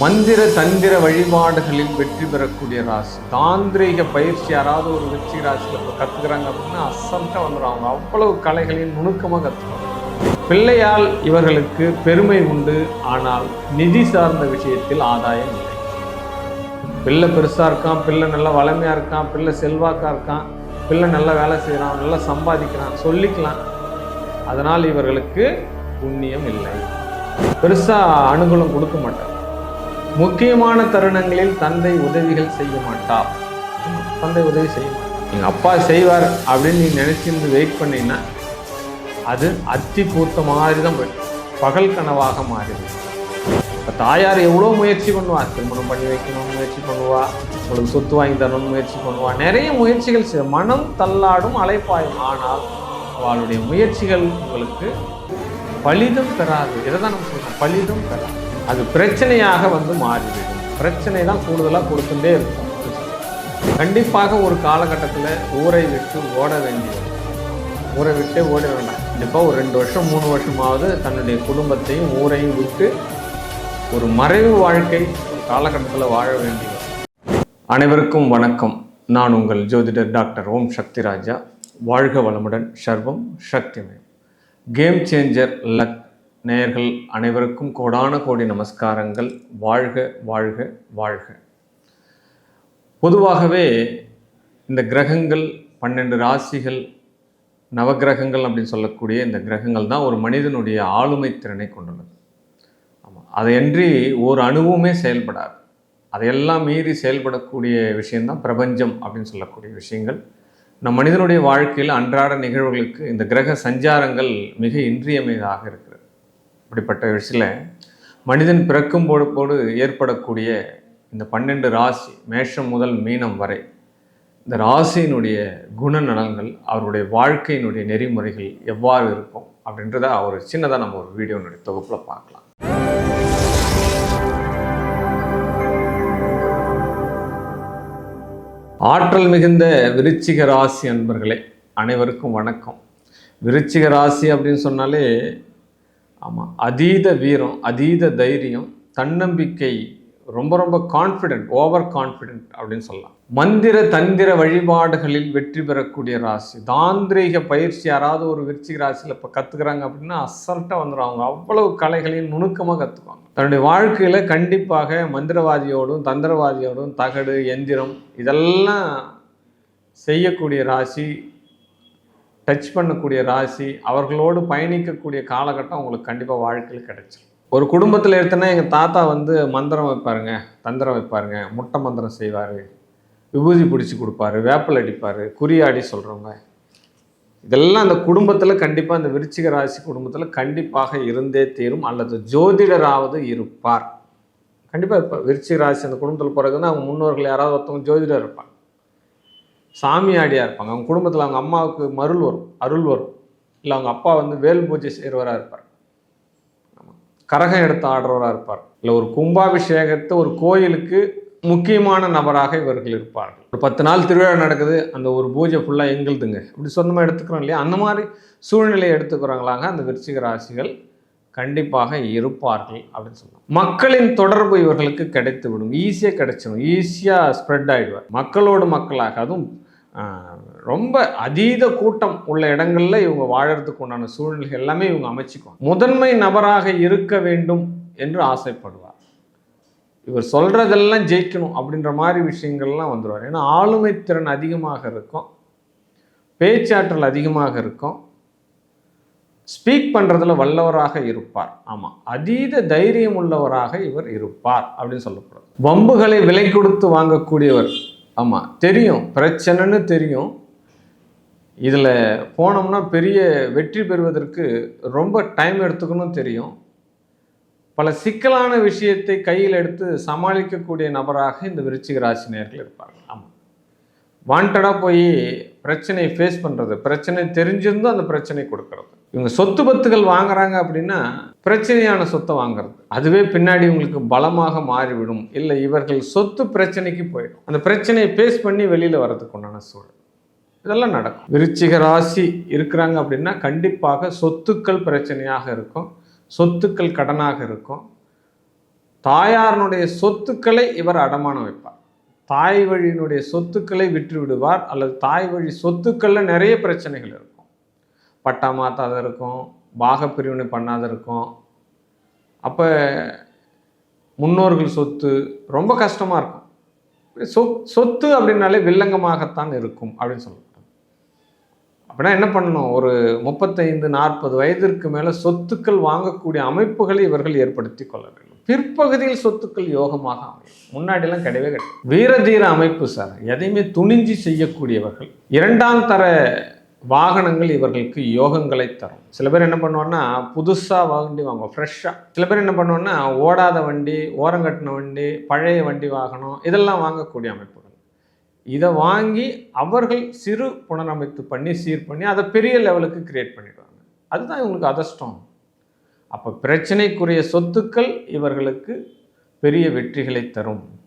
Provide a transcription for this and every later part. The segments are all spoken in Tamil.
மந்திர தந்திர வழிபாடுகளில் வெற்றி பெறக்கூடிய ராசி. தாந்திரிக பயிற்சி யாராவது ஒரு வெற்றி ராசியில் இப்போ கற்றுக்கிறாங்க அப்படின்னா அசம்ட்டாக வந்துடும் அவங்க அவ்வளவு கலைகளின் நுணுக்கமாக கற்றுக்குவாங்க பிள்ளையால் இவர்களுக்கு பெருமை உண்டு. ஆனால் நிதி சார்ந்த விஷயத்தில் ஆதாயம் இல்லை. பிள்ளை பெருசாக இருக்கான் பிள்ளை நல்லா வளமையாக இருக்கான் பிள்ளை செல்வாக்காக இருக்கான் பிள்ளை நல்லா வேலை செய்கிறான் நல்லா சம்பாதிக்கிறான் சொல்லிக்கலாம். அதனால் இவர்களுக்கு புண்ணியம் இல்லை. பெருசாக அனுகூலம் கொடுக்க மாட்டார். முக்கியமான தருணங்களில் தந்தை உதவிகள் செய்ய மாட்டார் தந்தை உதவி செய்ய மாட்டார் எங்கள் அப்பா செய்வார் அப்படின்னு நீ நினச்சிருந்து வெயிட் பண்ணினா அது அத்தி பூத்த மாதிரி தான் பகல் கனவாக மாறிடும். இப்போ தாயார் எவ்வளோ முயற்சி பண்ணுவா? திருமணம் பண்ணி வைக்கணும்னு முயற்சி பண்ணுவா. உங்களுக்கு சொத்து வாங்கி தரணும்னு முயற்சி பண்ணுவா. நிறைய முயற்சிகள் செய்ய மனம் தள்ளாடும் அலைப்பாயும். ஆனால் அவளுடைய முயற்சிகள் உங்களுக்கு பலிதம் பெறாது இதை தான் நம்ம சொல்கிறோம் பலிதம் பெறாது அது பிரச்சனையாக வந்து மாறிவிடும். பிரச்சனை தான் கூடுதலாக கொடுத்துட்டே இருக்கும். கண்டிப்பாக ஒரு காலகட்டத்தில் ஊரை விட்டு ஓட வேண்டியது. ஊரை விட்டே ஓட வேண்டாம். கண்டிப்பாக ஒரு ரெண்டு வருஷம் மூணு வருஷமாவது தன்னுடைய குடும்பத்தையும் ஊரையும் விட்டு ஒரு மறைவு வாழ்க்கை ஒரு காலகட்டத்தில் வாழ வேண்டியது. அனைவருக்கும் வணக்கம். நான் உங்கள் ஜோதிடர் டாக்டர் ஓம் சக்திராஜா வாழ்க வளமுடன் சர்வம் சக்திமயம். கேம் சேஞ்சர் லக் நேயர்கள் அனைவருக்கும் கோடான கோடி நமஸ்காரங்கள். வாழ்க வாழ்க வாழ்க. பொதுவாகவே இந்த கிரகங்கள் பன்னெண்டு ராசிகள் நவகிரகங்கள் அப்படின்னு சொல்லக்கூடிய இந்த கிரகங்கள் தான் ஒரு மனிதனுடைய ஆளுமை திறனை கொண்டுள்ளது. ஆமாம் அதையன்றி ஒரு அணுவுமே செயல்படாது. அதையெல்லாம் மீறி செயல்படக்கூடிய விஷயந்தான் பிரபஞ்சம் அப்படின்னு சொல்லக்கூடிய விஷயங்கள். நம் மனிதனுடைய வாழ்க்கையில் அன்றாட நிகழ்வுகளுக்கு இந்த கிரக சஞ்சாரங்கள் மிக இன்றியமையதாக இருக்குது இப்படிப்பட்ட விஷயத்தில் மனிதன் பிறக்கும் போது போடு ஏற்படக்கூடிய இந்த பன்னெண்டு ராசி மேஷம் முதல் மீனம் வரை இந்த ராசியினுடைய குணநலன்கள் அவருடைய வாழ்க்கையினுடைய நெறிமுறைகள் எவ்வாறு இருக்கும் அப்படின்றத அவர் சின்னதாக நம்ம ஒரு வீடியோனுடைய தொகுப்பில் பார்க்கலாம். ஆற்றல் மிகுந்த விருச்சிக ராசி அன்பர்களே அனைவருக்கும் வணக்கம். விருச்சிக ராசி அப்படின்னு சொன்னாலே ஆமாம் அதீத வீரம் அதீத தைரியம் தன்னம்பிக்கை ரொம்ப ரொம்ப கான்ஃபிடென்ட் ஓவர் கான்ஃபிடென்ட் அப்படின்னு சொல்லலாம். மந்திர தந்திர வழிபாடுகளில் வெற்றி பெறக்கூடிய ராசி. தாந்திரீக பயிற்சி யாராவது ஒரு விருச்சிக ராசியில் இப்போ கற்றுக்குறாங்க அப்படின்னா அசல்ட்டாக வந்துடும் அவங்க அவ்வளவு கலைகளையும் நுணுக்கமாக கற்றுக்குவாங்க தன்னுடைய வாழ்க்கையில் கண்டிப்பாக மந்திரவாதியோடும் தந்திரவாதியோடும் தகடு எந்திரம் இதெல்லாம் செய்யக்கூடிய ராசி டச் பண்ணக்கூடிய ராசி அவர்களோடு பயணிக்கக்கூடிய காலகட்டம் உங்களுக்கு கண்டிப்பாக வாழ்க்கையில் கிடைச்சிடும் ஒரு குடும்பத்தில் எடுத்தோன்னா எங்கள் தாத்தா வந்து மந்திரம் வைப்பாருங்க தந்திரம் வைப்பாருங்க முட்டை மந்திரம் செய்வார் விபூதி பிடிச்சி கொடுப்பாரு வேப்பல் அடிப்பார் குறியாடி சொல்கிறவங்க இதெல்லாம் அந்த குடும்பத்தில் கண்டிப்பாக அந்த விருச்சிக ராசி குடும்பத்தில் கண்டிப்பாக இருந்தே தீரும். அல்லது ஜோதிடராவது இருப்பார். கண்டிப்பாக இருப்பார் விருச்சிக ராசி அந்த குடும்பத்தில் பிறகுன்னா அவங்க முன்னோர்கள் யாராவது ஒருத்தவங்க ஜோதிடர் இருப்பாங்க. சாமியாடியாக இருப்பாங்க. அவங்க குடும்பத்தில் அவங்க அம்மாவுக்கு மருள் வரும். அருள் வரும். இல்லை அவங்க அப்பா வந்து வேல் பூஜை செய்கிறவராக இருப்பார். கரகம் எடுத்து ஆடுறவராக இருப்பார். இல்லை ஒரு கும்பாபிஷேகத்தை ஒரு கோயிலுக்கு முக்கியமான நபராக இவர்கள் இருப்பார்கள். ஒரு பத்து நாள் திருவிழா நடக்குது. அந்த ஒரு பூஜை ஃபுல்லாக எங்களுதுங்க. இப்படி சொந்தமாக எடுத்துக்கிறோம் இல்லையா? அந்த மாதிரி சூழ்நிலையை எடுத்துக்கிறாங்களாங்க அந்த விருச்சிக ராசிகள். கண்டிப்பாக இருப்பார்கள் அப்படின்னு சொல்லலாம். மக்களின் தொடர்பு இவர்களுக்கு கிடைத்து விடும். ஈஸியாக கிடைச்சிடும் ஈஸியாக ஸ்ப்ரெட் ஆகிடுவார் மக்களோடு மக்களாக. அதுவும் ரொம்ப அதீத கூட்டம் உள்ள இடங்கள்ல இவங்க வாழறதுக்கு உண்டான சூழ்நிலை எல்லாமே இவங்க அமைச்சிக்குவாங்க. முதன்மை நபராக இருக்க வேண்டும் என்று ஆசைப்படுவார். இவர் சொல்றதெல்லாம் ஜெயிக்கணும் அப்படின்ற மாதிரி விஷயங்கள்லாம் வந்துடுவார் ஏன்னா ஆளுமை திறன் அதிகமாக இருக்கும் பேச்சாற்றல் அதிகமாக இருக்கும் ஸ்பீக் பண்ணுறதுல வல்லவராக இருப்பார். ஆமாம் அதீத தைரியம் உள்ளவராக இவர் இருப்பார் அப்படின்னு சொல்லப்படும். வம்புகளை விலை கொடுத்து வாங்கக்கூடியவர் ஆமாம் தெரியும். பிரச்சனைன்னு தெரியும். இதில் போனோம்னா பெரிய வெற்றி பெறுவதற்கு ரொம்ப டைம் எடுத்துக்கணும் தெரியும். பல சிக்கலான விஷயத்தை கையில் எடுத்து சமாளிக்கக்கூடிய நபராக இந்த விருச்சிக ராசி நேர்கள் இருப்பார்கள். ஆமாம் வாண்டடாக போய் பிரச்சனையை ஃபேஸ் பண்ணுறது பிரச்சனை தெரிஞ்சிருந்தும் அந்த பிரச்சனை கொடுக்கறது. இவங்க சொத்து பத்துகள் வாங்குறாங்க அப்படின்னா பிரச்சனையான சொத்தை வாங்குறது. அதுவே பின்னாடி உங்களுக்கு பலமாக மாறிவிடும். இல்லை இவர்கள் சொத்து பிரச்சனைக்கு போயிடும். அந்த பிரச்சனையை பேஸ் பண்ணி வெளியில் வர்றதுக்கு உண்டான சூழல். இதெல்லாம் நடக்கும். விருச்சிக ராசி இருக்கிறாங்க அப்படின்னா கண்டிப்பாக சொத்துக்கள் பிரச்சனையாக இருக்கும். சொத்துக்கள் கடனாக இருக்கும். தாயாரினுடைய சொத்துக்களை இவர் அடமானம் வைப்பார். தாய் வழியினுடைய சொத்துக்களை விற்று விடுவார். அல்லது தாய் வழி சொத்துக்களில் நிறைய பிரச்சனைகள் இருக்கும். பட்டா மாற்றாத இருக்கும் பாகப்பிரிவினை பண்ணாத இருக்கும் அப்போ முன்னோர்கள் சொத்து ரொம்ப கஷ்டமாக இருக்கும். சொ சொத்து அப்படின்னாலே வில்லங்கமாகத்தான் இருக்கும் அப்படின்னு சொல்லலாம் அப்படின்னா என்ன பண்ணணும்? ஒரு முப்பத்தைந்து நாற்பது வயதிற்கு மேலே சொத்துக்கள் வாங்கக்கூடிய அமைப்புகளை இவர்கள் ஏற்படுத்தி கொள்ள வேண்டும். பிற்பகுதியில் சொத்துக்கள் யோகமாக அமையும். முன்னாடிலாம் கிடையவே கிடையாது. வீரதீர அமைப்பு சார் எதையுமே துணிஞ்சு செய்யக்கூடியவர்கள் இரண்டாம் தர வாகனங்கள் இவர்களுக்கு யோகங்களை தரும். சில பேர் என்ன பண்ணுவாங்கன்னா புதுசாக வண்டி வாங்குவோம் ஃப்ரெஷ்ஷாக சில பேர் என்ன பண்ணுவாங்கன்னா ஓடாத வண்டி ஓரங்கட்டின வண்டி பழைய வண்டி வாகனம் இதெல்லாம் வாங்கக்கூடிய அமைப்புகள். இதை வாங்கி அவர்கள் சிறு புனரமைத்து பண்ணி சீர் பண்ணி அதை பெரிய லெவலுக்கு கிரியேட் பண்ணிடுவாங்க. அதுதான் இவங்களுக்கு அதர்ஷ்டம். அப்போ பிரச்சனைக்குரிய சொத்துக்கள் இவர்களுக்கு பெரிய வெற்றிகளை தரும்.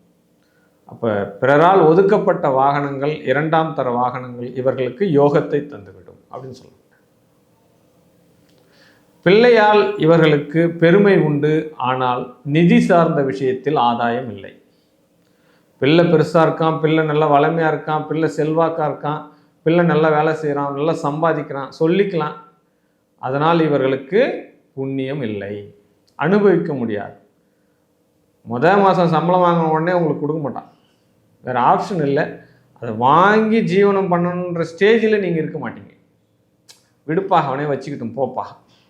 அப்போ பிறரால் ஒதுக்கப்பட்ட வாகனங்கள் இரண்டாம் தர வாகனங்கள் இவர்களுக்கு யோகத்தை தந்துவிடும் அப்படின்னு சொல்லலாம் பிள்ளையால் இவர்களுக்கு பெருமை உண்டு ஆனால் நிதி சார்ந்த விஷயத்தில் ஆதாயம் இல்லை. பிள்ளை பெருசாக இருக்கான் பிள்ளை நல்லா வளமையாக இருக்கான் பிள்ளை செல்வாக்காக இருக்கான் பிள்ளை நல்லா வேலை செய்கிறான் நல்லா சம்பாதிக்கிறான் சொல்லிக்கலாம். அதனால் இவர்களுக்கு புண்ணியம் இல்லை. அனுபவிக்க முடியாது. முதல் மாதம் சம்பளம் வாங்கின உடனே உங்களுக்கு கொடுக்க மாட்டான். வேறு ஆப்ஷன் இல்லை. அதை வாங்கி ஜீவனம் பண்ணணுன்ற ஸ்டேஜில் நீங்கள் இருக்க மாட்டீங்க. விடுப்பாக அவனே வச்சுக்கிட்டும் போப்பா.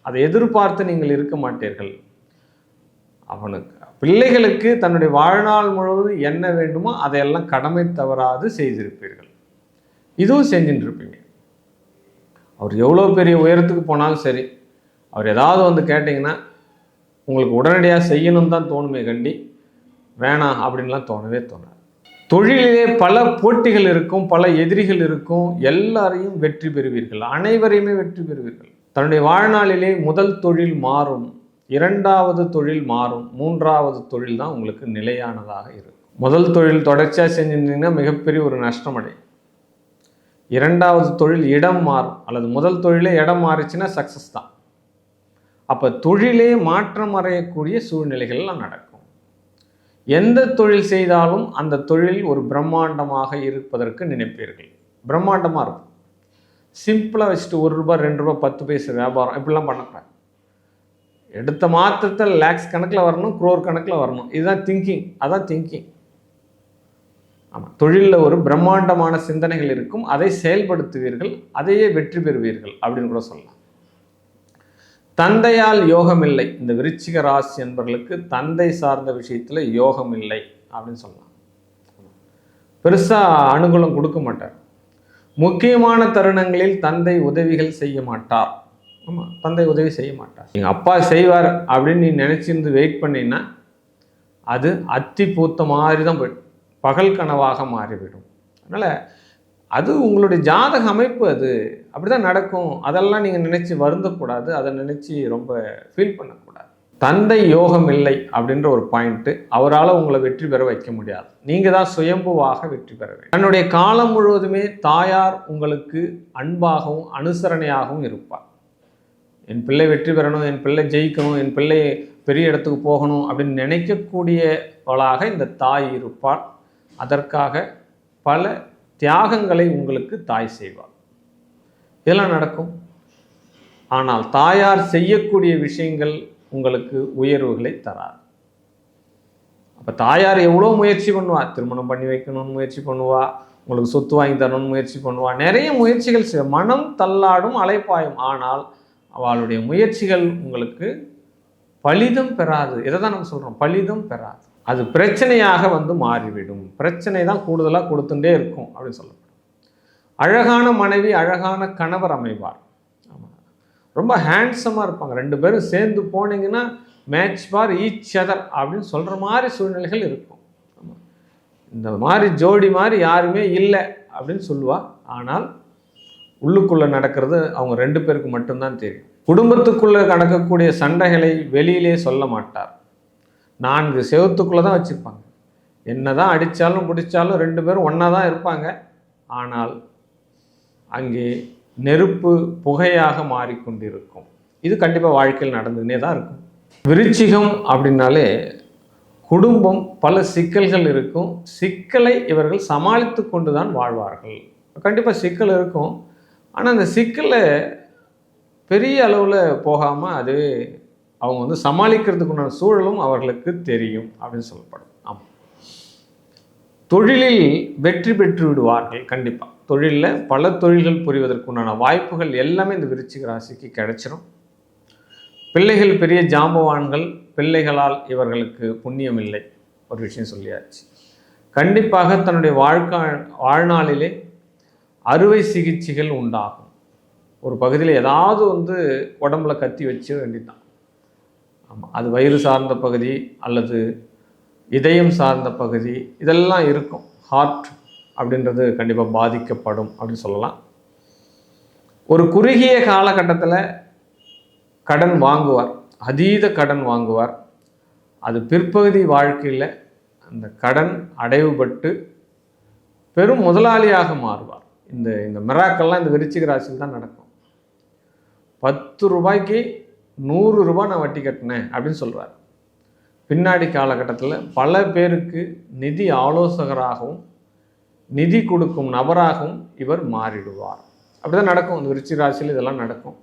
அதை எதிர்பார்த்து நீங்கள் இருக்க மாட்டீர்கள். அவனுக்கு பிள்ளைகளுக்கு தன்னுடைய வாழ்நாள் முழுவதும் என்ன வேண்டுமோ அதையெல்லாம் கடமை தவறாது செய்திருப்பீர்கள். இதுவும் செஞ்சுட்டு இருப்பீங்க அவர் எவ்வளோ பெரிய உயரத்துக்கு போனாலும் சரி அவர் ஏதாவது வந்து கேட்டிங்கன்னா உங்களுக்கு உடனடியாக செய்யணும் தான் தோணுமே கண்டி வேணாம் அப்படின்லாம் தோணவே தோணாது. தொழிலிலே பல போட்டிகள் இருக்கும் பல எதிரிகள் இருக்கும். எல்லாரையும் வெற்றி பெறுவீர்கள். அனைவரையுமே வெற்றி பெறுவீர்கள். தன்னுடைய வாழ்நாளிலே முதல் தொழில் மாறும். இரண்டாவது தொழில் மாறும். மூன்றாவது தொழில் தான் உங்களுக்கு நிலையானதாக இருக்கும். முதல் தொழில் தொடர்ச்சியாக செஞ்சிருந்தீங்கன்னா மிகப்பெரிய ஒரு நஷ்டம் அடையும் இரண்டாவது தொழில் இடம் மாறும். அல்லது முதல் தொழிலே இடம் மாறிச்சுன்னா சக்ஸஸ் தான். அப்போ தொழிலே மாற்றம் அடையக்கூடிய சூழ்நிலைகள்லாம் நடக்கும். எந்த தொழில் செய்தாலும் அந்த தொழில் ஒரு பிரம்மாண்டமாக இருப்பதற்கு நினைப்பீர்கள். பிரம்மாண்டமாக இருக்கும். சிம்பிளாக வச்சுட்டு ஒரு ரூபாய் ரெண்டு ரூபாய் பத்து பைசா வியாபாரம் இப்படிலாம் பண்ணக்கூடாது. எடுத்த மாத்திரத்தில் லேக்ஸ் கணக்கில் வரணும் குரோர் கணக்கில் வரணும். இதுதான் திங்கிங் அதான் திங்கிங் ஆமாம் தொழிலில் ஒரு பிரம்மாண்டமான சிந்தனைகள் இருக்கும். அதை செயல்படுத்துவீர்கள் அதையே வெற்றி பெறுவீர்கள் அப்படின்னு கூட சொல்லலாம். தந்தையால் யோகம் இல்லை இந்த விருச்சிக ராசி என்பவர்களுக்கு தந்தை சார்ந்த விஷயத்தில் யோகம் இல்லை அப்படின்னு சொல்லலாம். பெருசாக அனுகூலம் கொடுக்க மாட்டார். முக்கியமான தருணங்களில் தந்தை உதவிகள் செய்ய மாட்டார். ஆமாம் தந்தை உதவி செய்ய மாட்டார். எங்கள் அப்பா செய்வார் அப்படின்னு நீ நினச்சிருந்து வெயிட் பண்ணினா அது அத்தி பூத்த மாதிரி தான் போயிடும். பகல் கனவாக மாறிவிடும். அதனால் அது உங்களுடைய ஜாதக அமைப்பு அது. அப்படி தான் நடக்கும். அதெல்லாம் நீங்கள் நினச்சி வருந்தக்கூடாது. அதை நினச்சி ரொம்ப ஃபீல் பண்ணக்கூடாது. தந்தை யோகம் இல்லை அப்படின்ற ஒரு பாயிண்ட்டு அவரால் உங்களை வெற்றி பெற வைக்க முடியாது. நீங்கள் தான் சுயம்புவாக வெற்றி பெற வேண்டும். தன்னுடைய காலம் முழுவதுமே தாயார் உங்களுக்கு அன்பாகவும் அனுசரணையாகவும் இருப்பார். என் பிள்ளை வெற்றி பெறணும் என் பிள்ளை ஜெயிக்கணும் என் பிள்ளை பெரிய இடத்துக்கு போகணும் அப்படின்னு நினைக்கக்கூடியவளாக இந்த தாய் இருப்பாள் அதற்காக பல தியாகங்களை உங்களுக்கு தாய் செய்வார் இதெல்லாம் நடக்கும். ஆனால் தாயார் செய்யக்கூடிய விஷயங்கள் உங்களுக்கு உயர்வுகளை தராது. அப்போ தாயார் எவ்வளோ முயற்சி பண்ணுவா? திருமணம் பண்ணி வைக்கணும்னு முயற்சி பண்ணுவா. உங்களுக்கு சொத்து வாங்கி தரணும்னு முயற்சி பண்ணுவா. நிறைய முயற்சிகள் செய்ய மனம் தள்ளாடும் அலைப்பாயும். ஆனால் அவளுடைய முயற்சிகள் உங்களுக்கு பலிதம் பெறாது. இதை தான் நம்ம சொல்கிறோம் பலிதம் பெறாது. அது பிரச்சனையாக வந்து மாறிவிடும். பிரச்சனை தான் கூடுதலாக கொடுத்துட்டே இருக்கும் அப்படின்னு சொல்லப்படும். அழகான மனைவி அழகான கணவர் அமைவார். ஆமாம் ரொம்ப ஹேண்ட்ஸமாக இருப்பாங்க. ரெண்டு பேரும் சேர்ந்து போனீங்கன்னா மேட்ச் பார் ஈச் அதர் அப்படின்னு சொல்கிற மாதிரி சூழ்நிலைகள் இருக்கும். ஆமாம் இந்த மாதிரி ஜோடி மாதிரி யாருமே இல்லை அப்படின்னு சொல்லுவா. ஆனால் உள்ளுக்குள்ளே நடக்கிறது அவங்க ரெண்டு பேருக்கு மட்டும்தான் தெரியும். குடும்பத்துக்குள்ளே நடக்கக்கூடிய சண்டைகளை வெளியிலே சொல்ல மாட்டார். நான்கு செவத்துக்குள்ளே தான் வச்சுருப்பாங்க. என்ன தான் அடித்தாலும் பிடிச்சாலும் ரெண்டு பேரும் ஒன்றா தான் இருப்பாங்க. ஆனால் அங்கே நெருப்பு புகையாக மாறிக்கொண்டிருக்கும். இது கண்டிப்பாக வாழ்க்கையில் நடந்துன்னே தான் இருக்கும். விருச்சிகம் அப்படின்னாலே குடும்பம் பல சிக்கல்கள் இருக்கும். சிக்கலை இவர்கள் சமாளித்து கொண்டு தான் வாழ்வார்கள். கண்டிப்பாக சிக்கல் இருக்கும். ஆனால் அந்த சிக்கலை பெரிய அளவில் போகாமல் அது அவங்க வந்து சமாளிக்கிறதுக்குண்டான சூழலும் அவர்களுக்கு தெரியும் அப்படின்னு சொல்லப்படும். ஆமாம் தொழிலில் வெற்றி பெற்று விடுவார்கள் கண்டிப்பாக தொழிலில் பல தொழில்கள் புரிவதற்குண்டான வாய்ப்புகள் எல்லாமே இந்த விருச்சிக ராசிக்கு கிடைச்சிரும். பிள்ளைகள் பெரிய ஜாம்பவான்கள் பிள்ளைகளால் இவர்களுக்கு புண்ணியம் இல்லை ஒரு விஷயம் சொல்லியாச்சு. கண்டிப்பாக தன்னுடைய வாழ்க்கை வாழ்நாளிலே அறுவை சிகிச்சைகள் உண்டாகும். ஒரு பகுதியில் ஏதாவது வந்து உடம்புல கத்தி வச்சு வேண்டிதான் ஆமாம் அது வயிறு சார்ந்த பகுதி அல்லது இதயம் சார்ந்த பகுதி இதெல்லாம் இருக்கும். ஹார்ட் அப்படின்றது கண்டிப்பாக பாதிக்கப்படும் அப்படின்னு சொல்லலாம். ஒரு குறுகிய காலகட்டத்தில் கடன் வாங்குவார். அதீத கடன் வாங்குவார். அது பிற்பகுதி வாழ்க்கையில் அந்த கடன் அடைவுபட்டு பெரும் முதலாளியாக மாறுவார். இந்த இந்த மிராக்கள்லாம் இந்த விருச்சிக ராசியில் தான் நடக்கும். பத்து ரூபாய்க்கு நூறு ரூபா நான் வட்டி கட்டினேன் அப்படின்னு சொல்கிறார் பின்னாடி காலகட்டத்தில் பல பேருக்கு நிதி ஆலோசகராகவும் நிதி கொடுக்கும் நபராகவும் இவர் மாறிடுவார். அப்படி தான் நடக்கும். இந்த விருச்சி ராசியில் இதெல்லாம் நடக்கும்.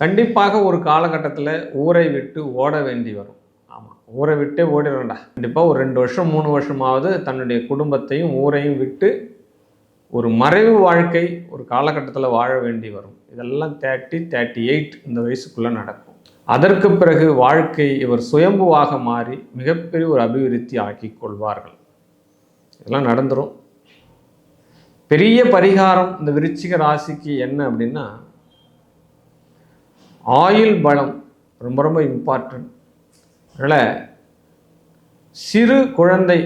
கண்டிப்பாக ஒரு காலகட்டத்தில் ஊரை விட்டு ஓட வேண்டி வரும். ஆமாம் ஊரை விட்டே ஓடிடும்டா கண்டிப்பாக ஒரு ரெண்டு வருஷம் மூணு வருஷமாவது தன்னுடைய குடும்பத்தையும் ஊரையும் விட்டு ஒரு மறைவு வாழ்க்கை ஒரு காலகட்டத்தில் வாழ வேண்டி வரும். இதெல்லாம் தேர்ட்டி தேர்ட்டி எயிட் இந்த வயசுக்குள்ளே நடக்கும். அதற்கு பிறகு வாழ்க்கை இவர் சுயம்புவாக மாறி மிகப்பெரிய ஒரு அபிவிருத்தி ஆக்கி கொள்வார்கள். இதெல்லாம் நடந்துடும் பெரிய பரிகாரம் இந்த விருச்சிக ராசிக்கு என்ன அப்படின்னா ஆயுள் பலம் ரொம்ப ரொம்ப இம்பார்ட்டன்ட் அதனால் சிறு குழந்தை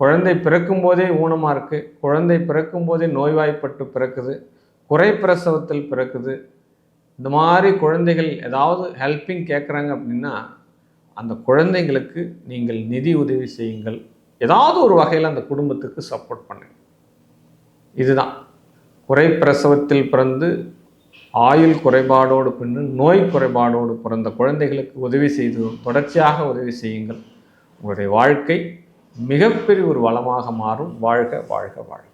குழந்தை பிறக்கும் போதே ஊனமாக இருக்குது குழந்தை பிறக்கும் போதே நோய்வாய்ப்பட்டு பிறக்குது. குறை பிரசவத்தில் பிறக்குது. இந்த மாதிரி குழந்தைகள் ஏதாவது ஹெல்ப்பிங் கேட்குறாங்க அப்படின்னா அந்த குழந்தைங்களுக்கு நீங்கள் நிதி உதவி செய்யுங்கள். ஏதாவது ஒரு வகையில் அந்த குடும்பத்துக்கு சப்போர்ட் பண்ணுங்க. இதுதான். குறை பிரசவத்தில் பிறந்து ஆயுள் குறைபாடோடு பின்னு நோய் குறைபாடோடு பிறந்த குழந்தைகளுக்கு உதவி செய்து தொடர்ச்சியாக உதவி செய்யுங்கள். உங்களுடைய வாழ்க்கை மிகப்பெரிய ஒரு வளமாக மாறும். வாழ்க வாழ்க வாழ்க.